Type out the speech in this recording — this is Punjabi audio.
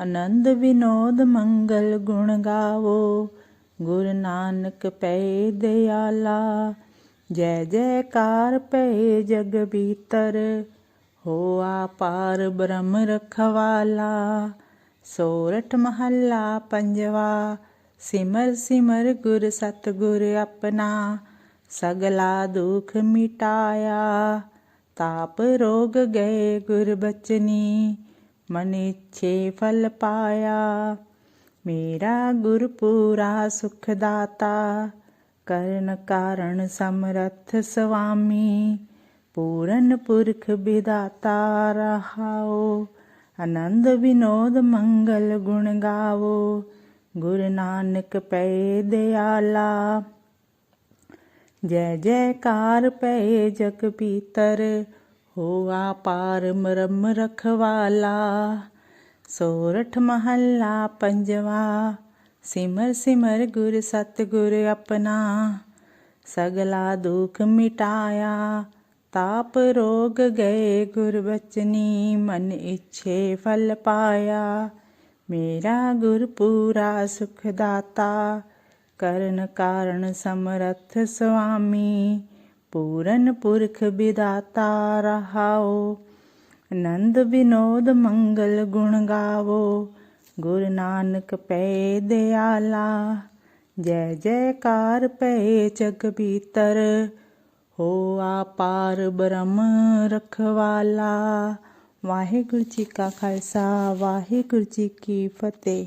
ਆਨੰਦ ਵਿਨੋਦ ਮੰਗਲ ਗੁਣ ਗਾਵੋ, ਗੁਰ ਨਾਨਕ ਪੈ ਦਿਆਲਾ। ਜੈ ਜੈਕਾਰ ਪੈ ਜਗ ਬੀਤਰ, ਹੋਆ ਪਾਰ ਬ੍ਰਹਮ ਰਖਵਾਲਾ। ਸੋਰਠ ਮਹੱਲਾ ਪੰਜਵਾ, ਸਿਮਰ ਸਿਮਰ ਗੁਰ ਸਤਿਗੁਰ ਆਪਣਾ, ਸਗਲਾ ਦੁਖ ਮਿਟਾਇਆ। ਤਾਪ ਰੋਗ ਗਏ ਗੁਰ ਬਚਨੀ ਮਨ ਇੱਛੇ ਫਲ ਪਾਇਆ। ਮੇਰਾ ਗੁਰ ਪੂਰਾ ਸੁਖ ਦਾਤਾ ਕਰਨ ਕਾਰਣ ਸਮਰਥ ਸੁਆਮੀ ਪੂਰਨ ਪੁਰਖ ਵਿਦਾਤਾ ਰਹਾਓ। ਆਨੰਦ ਵਿਨੋਦ ਮੰਗਲ ਗੁਣ ਗਾਵੋ, ਗੁਰ ਨਾਨਕ ਪੈ ਦਿਆਲਾ। ਜੈ ਜੈਕਾਰ ਪੈ ਜਗ ਪੀਤਰ ਹੋਆ ਪਾਰ ਮਰਮ ਰਖਵਾਲਾ, ਸੋਰਠ ਮਹੱਲਾ ਪੰਜਵਾ, ਸਿਮਰ ਸਿਮਰ ਗੁਰ ਸਤਿਗੁਰ ਆਪਣਾ, ਸਗਲਾ ਦੁਖ ਮਿਟਾਇਆ, ਤਾਪ ਰੋਗ ਗਏ ਗੁਰ ਬਚਨੀ, ਮਨ ਇੱਛੇ ਫਲ ਪਾਇਆ। ਮੇਰਾ ਗੁਰ ਪੂਰਾ ਸੁਖ ਦਾਤਾ, ਕਰਨ ਕਾਰਣ ਸਮਰਥ ਸੁਆਮੀ ਪੂਰਨ ਪੁਰਖ ਵਿਦਾਤਾ ਰਹਾਓ, ਨੰਦ ਵਿਨੋਦ ਮੰਗਲ ਗੁਣ ਗਾਵੋ, ਗੁਰੂ ਨਾਨਕ ਪੈ ਦਿਆਲਾ, ਜੈ ਜੈਕਾਰ ਪੈ ਜਗ ਬੀਤਰ ਹੋ ਪਾਰ ਬ੍ਰਹਮ ਰਖਵਾਲਾ। ਵਾਹਿਗੁਰੂ ਜੀ ਕਾ ਖਾਲਸਾ, ਵਾਹਿਗੁਰੂ ਜੀ ਕੀ ਫਤਿਹ।